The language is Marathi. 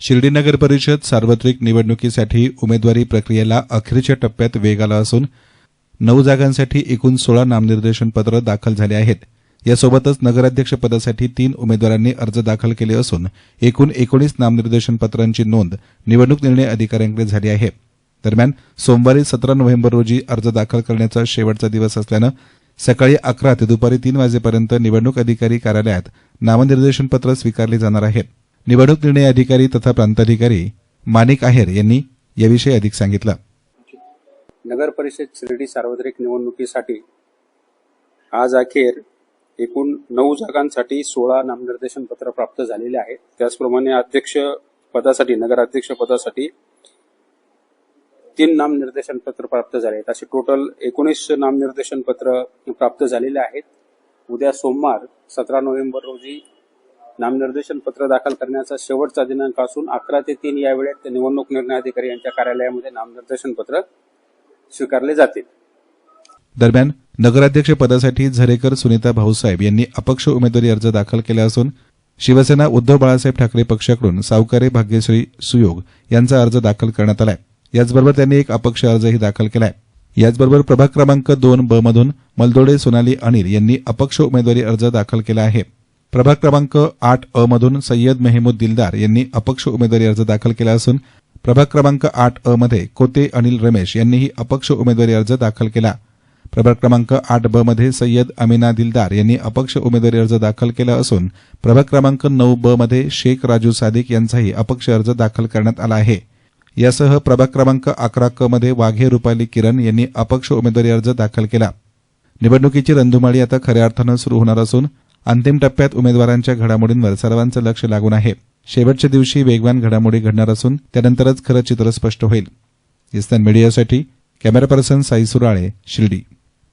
शिर्डी नगर परिषद सार्वत्रिक निवडणुकीसाठी उमेदवारी प्रक्रियेला अखेरच्या टप्प्यात वेग आला असून नऊ जागांसाठी एकूण सोळा नामनिर्देशन पत्र दाखल झाले आहेत. यासोबतच नगराध्यक्षपदासाठी तीन उमेदवारांनी अर्ज दाखल केले असून एकूण एकोणीस नामनिर्देशन पत्रांची नोंद निवडणूक निर्णय अधिकाऱ्यांकडे झाली आहे. दरम्यान सोमवारी सतरा नोव्हेंबर रोजी अर्ज दाखल करण्याचा शेवटचा दिवस असल्यानं सकाळी अकरा ते दुपारी तीन वाजेपर्यंत निवडणूक अधिकारी कार्यालयात नामनिर्देशन पत्र स्वीकारली जाणार आहेत. निवडणूक निर्णय अधिकारी तथा प्रांताधिकारी माणिक आहेर यांनी याविषयी अधिक सांगितलं. नगर परिषद शिर्डी सार्वत्रिक निवडणुकीसाठी आज अखेर एकूण नऊ जागांसाठी सोळा नामनिर्देशन पत्र प्राप्त झालेले आहेत. त्याचप्रमाणे अध्यक्ष पदासाठी नगराध्यक्ष पदासाठी तीन नामनिर्देशन पत्र प्राप्त झाले आहेत. असे टोटल एकोणीस नामनिर्देशन पत्र प्राप्त झालेले आहेत. उद्या सोमवार सतरा नोव्हेंबर रोजी नामनिर्देशन पत्र दाखल करण्याचा शेवटचा दिनांक असून अकरा ते तीन या वेळेत निवडणूक निर्णय अधिकारी यांच्या कार्यालयामध्ये नामनिर्देशन पत्र स्वीकारले जातील. दरम्यान नगराध्यक्ष पदासाठी झरेकर सुनीता भाऊसाहेब यांनी अपक्ष उमेदवारी अर्ज दाखल केला असून शिवसेना उद्धव बाळासाहेब ठाकरे पक्षाकडून सावकारे भाग्यश्री सुयोग यांचा अर्ज दाखल करण्यात आलाय. याचबरोबर त्यांनी एक अपक्ष अर्जही दाखल केलाय. याचबरोबर प्रभाग क्रमांक दोन ब मधून मलदोडे सोनाली अनिल यांनी अपक्ष उमेदवारी अर्ज दाखल केला आहे. प्रभाग क्रमांक आठ अ मधून सय्यद मेहमूद दिलदार यांनी अपक्ष उमेदवारी अर्ज दाखल केला असून प्रभाग क्रमांक आठ अ मध्ये कोते अनिल रमेश यांनीही अपक्ष उमेदवारी अर्ज दाखल केला. प्रभाग क्रमांक आठ ब मध्ये सय्यद अमिना दिलदार यांनी अपक्ष उमेदवारी अर्ज दाखल केला असून प्रभाग क्रमांक नऊ ब मध्ये शेख राजू सादिक यांचाही अपक्ष अर्ज दाखल करण्यात आला आहे. यासह प्रभाग क्रमांक अकरा क मध्ये वाघे रुपाली किरण यांनी अपक्ष उमेदवारी अर्ज दाखल केला. निवडणुकीची रंधुमाळी आता खऱ्या अर्थानं सुरू होणार असून अंतिम टप्प्यात उमेदवारांच्या घडामोडींवर सर्वांचं लक्ष लागून आहे. शेवटच्या दिवशी वेगवान घडामोडी घडणार असून त्यानंतरच खरं चित्र स्पष्ट होईल. इस्तान मीडियासाठी कॅमेरा पर्सन साई सुराळे शिर्डी.